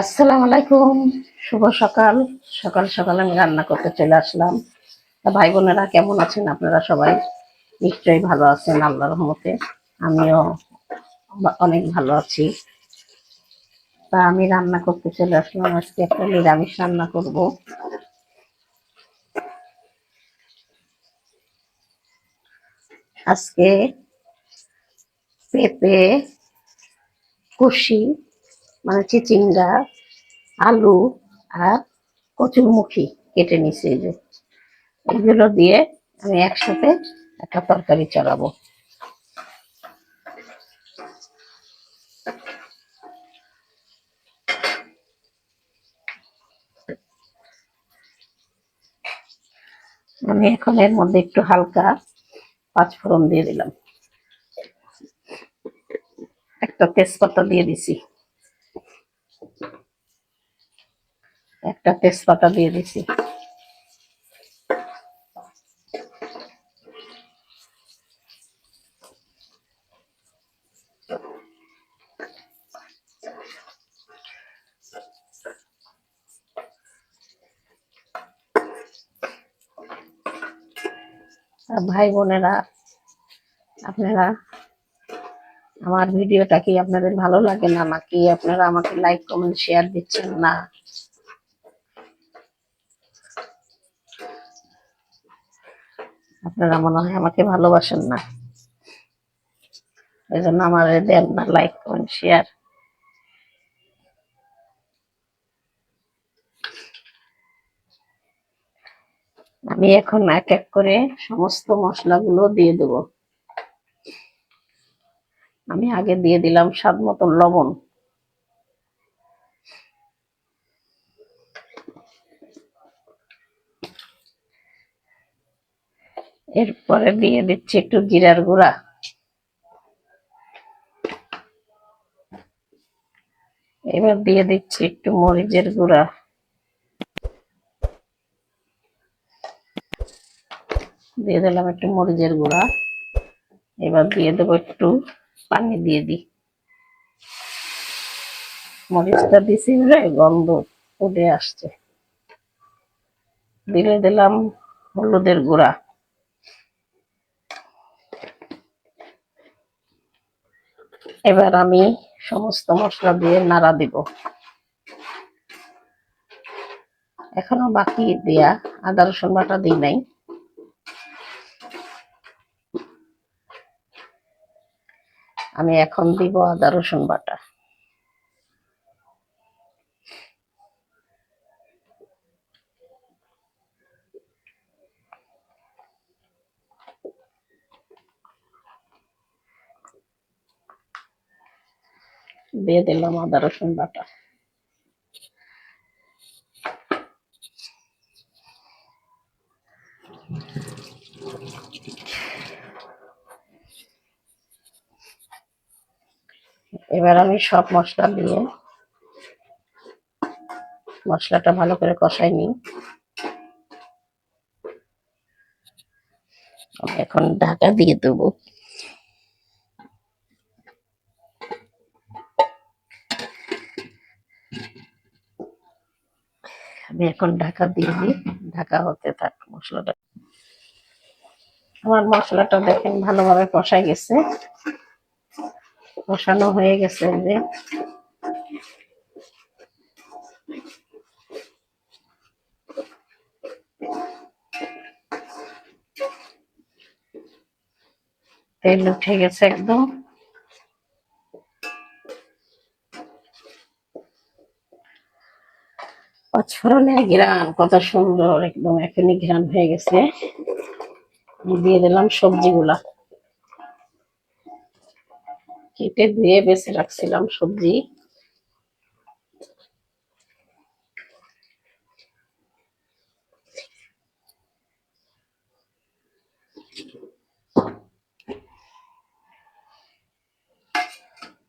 আসসালামু আলাইকুম। শুভ সকাল। সকাল সকাল আমি রান্না করতে চলে আসলাম। ভাই বোনেরা কেমন আছেন? আপনারা সবাই নিশ্চয়ই ভালো আছেন, আল্লাহর রহমতে। আমিও অনেক ভালো আছি। তা আমি রান্না করতে চলে আসলাম। আজকে একটা নিরামিষ রান্না করব। আজকে পেঁপে কুশি মানে চিচিঙ্গা, আলু আর কচুরমুখী কেটে নিছি যে। এগুলো দিয়ে আমি একসাথে একটা তরকারি চালাবো। আমি এখন এর মধ্যে একটু হালকা পাঁচফোড়ন দিয়ে দিলাম। একটা তেজপাতা দিয়ে দিছি। একটা তেজপাতা দিয়ে দিছি। ভাই বোনেরা, আপনারা, আমার ভিডিওটা কি আপনাদের ভালো লাগে না? নাকি আপনারা আমাকে লাইক কমেন্ট শেয়ার দিচ্ছেন না? আপনারা মনে হয় আমাকে ভালোবাসেন না। এই জন্য আমার দেন না লাইক কমেন্ট শেয়ার আমি এখন এক এক করে সমস্ত মশলাগুলো দিয়ে দেব। আমি আগে দিয়ে দিলাম স্বাদ মতন লবণ। এরপরে দিয়ে দিচ্ছি একটু জিরার গুঁড়া। এবার দিয়ে দিচ্ছি একটু মরিচের গুঁড়া। দিয়ে দিলাম একটু মরিচের গুঁড়া। এবার দিয়ে দেবো একটু পানি দিয়ে দিই। মরিচটা দিছি বলে গন্ধ উঠে আসছে। দিলে দিলাম হলুদের গুঁড়া। এবার আমি সমস্ত মশলা দিয়ে নাড়া দিব। এখনও বাকি দেয়া, আদা, রসুন বাটা দিই নাই। আমি এখন দিব আদা, রসুন বাটা। দিয়ে দিলাম আদা রসুন বাটা। এবার আমি সব মশলা দিয়ে মশলাটা ভালো করে কষাই নিই। এখন ঢাকা দিয়ে দেবো। আমি এখন ঢাকা দিয়ে দিই। ঢাকা হতে থাক, মশলাটা। আমার মশলাটা দেখেন ভালোভাবে কষাই গেছে। কষানো হয়ে গেছে যে। তেল উঠে গেছে একদম। পাঁচফোড়নের ঘ্রাণ, কত সুন্দর, একদম এখনই ঘ্রাণ হয়ে গেছে। দিয়ে দিলাম সবজিগুলা। কেটে ধুয়ে বেছে রাখছিলাম সবজি।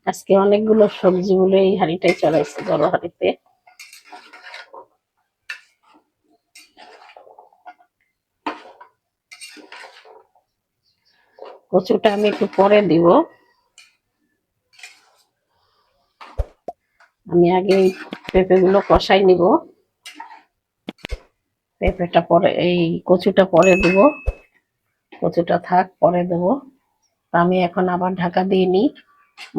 আজকে অনেকগুলো সবজি বলে এই হাঁড়িটাই চলাইছে বড় হাঁড়িতে। কচুটা আমি একটু পরে দিব। আমি আগে এই পেঁপেগুলো কষাই নিব। পেঁপেটা পরে, এই কচুটা পরে দেব। কচুটা থাক, পরে দেব। আমি এখন আবার ঢাকা দিয়ে নিই।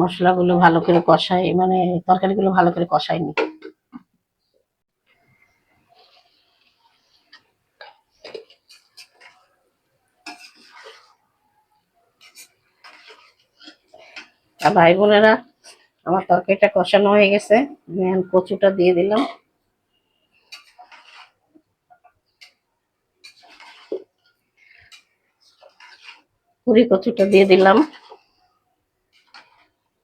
মশলাগুলো ভালো করে কষাই মানে তরকারিগুলো ভালো করে কষাই নিই আর ভাই বোনেরা আমার তরকারিটা কষানো হয়ে গেছে। কচুটা দিয়ে দিলাম। পুরি কচুটা দিয়ে দিলাম।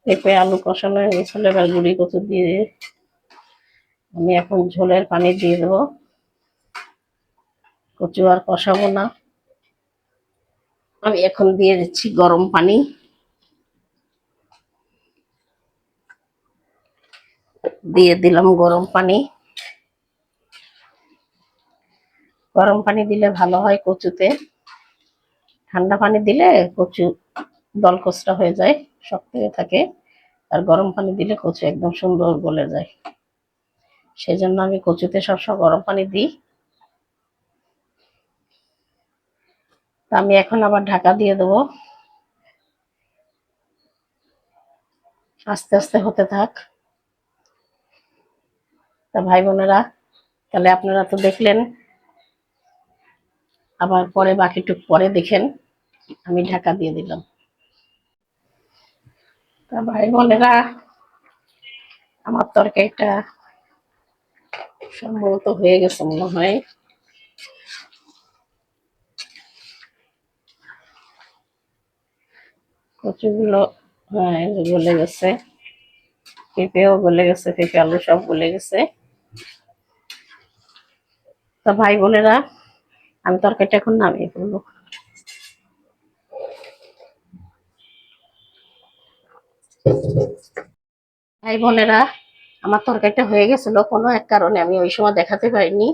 পেঁপে, আলু কষানো হয়ে গেছিল এবার গুড়ি কচু দিয়ে আমি এখন ঝোলের পানি দিয়ে দেবো। কচু আর কষাবো না। আমি এখন দিয়ে দিচ্ছি গরম পানি। দিয়ে দিলাম গরম পানি। গরম পানি দিলে ভালো হয় কচুতে। ঠান্ডা পানি দিলে কচু দলকচটা হয়ে যায়, শক্ত হয়ে থাকে। আর গরম পানি দিলে কচু একদম সুন্দর গলে যায়। সেই জন্য আমি কচুতে সবসময় গরম পানি দিই। তা আমি এখন আবার ঢাকা দিয়ে দেবো। আস্তে আস্তে হতে থাক। তা ভাই বোনেরা, তাহলে আপনারা তো দেখলেন। আবার পরে বাকিটুক পরে দেখেন, আমি ঢাকা দিয়ে দিলাম। তা ভাই বোনেরা, আমার তরকারিটা সম্ভবত হয়ে গেছে মনে হয়। কচুগুলো হ্যাঁ গলে গেছে। পেঁপেও গলে গেছে, পেঁপে আলু সব গলে গেছে। তা ভাই বোনেরা, আমি তরকারিটা এখন নামিয়ে ফেলব। ভাই বোনেরা, আমার তরকারিটা হয়ে গেছিল, কোনো এক কারণে আমি ওই সময় দেখাতে পারিনি।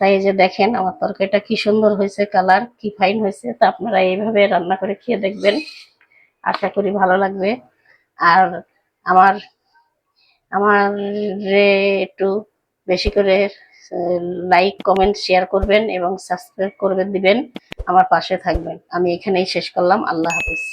তাই এই যে দেখেন, আমার তরকারিটা কি সুন্দর হয়েছে, কালার কি ফাইন হয়েছে, তা আপনারা এইভাবে রান্না করে খেয়ে দেখবেন। আশা করি ভালো লাগবে। আর আমার আমার একটু বেশি করে লাইক কমেন্ট শেয়ার করবেন এবং সাবস্ক্রাইব করবেন দিবেন। আমার পাশে থাকবেন। আমি এখানেই শেষ করলাম। আল্লাহ হাফিজ।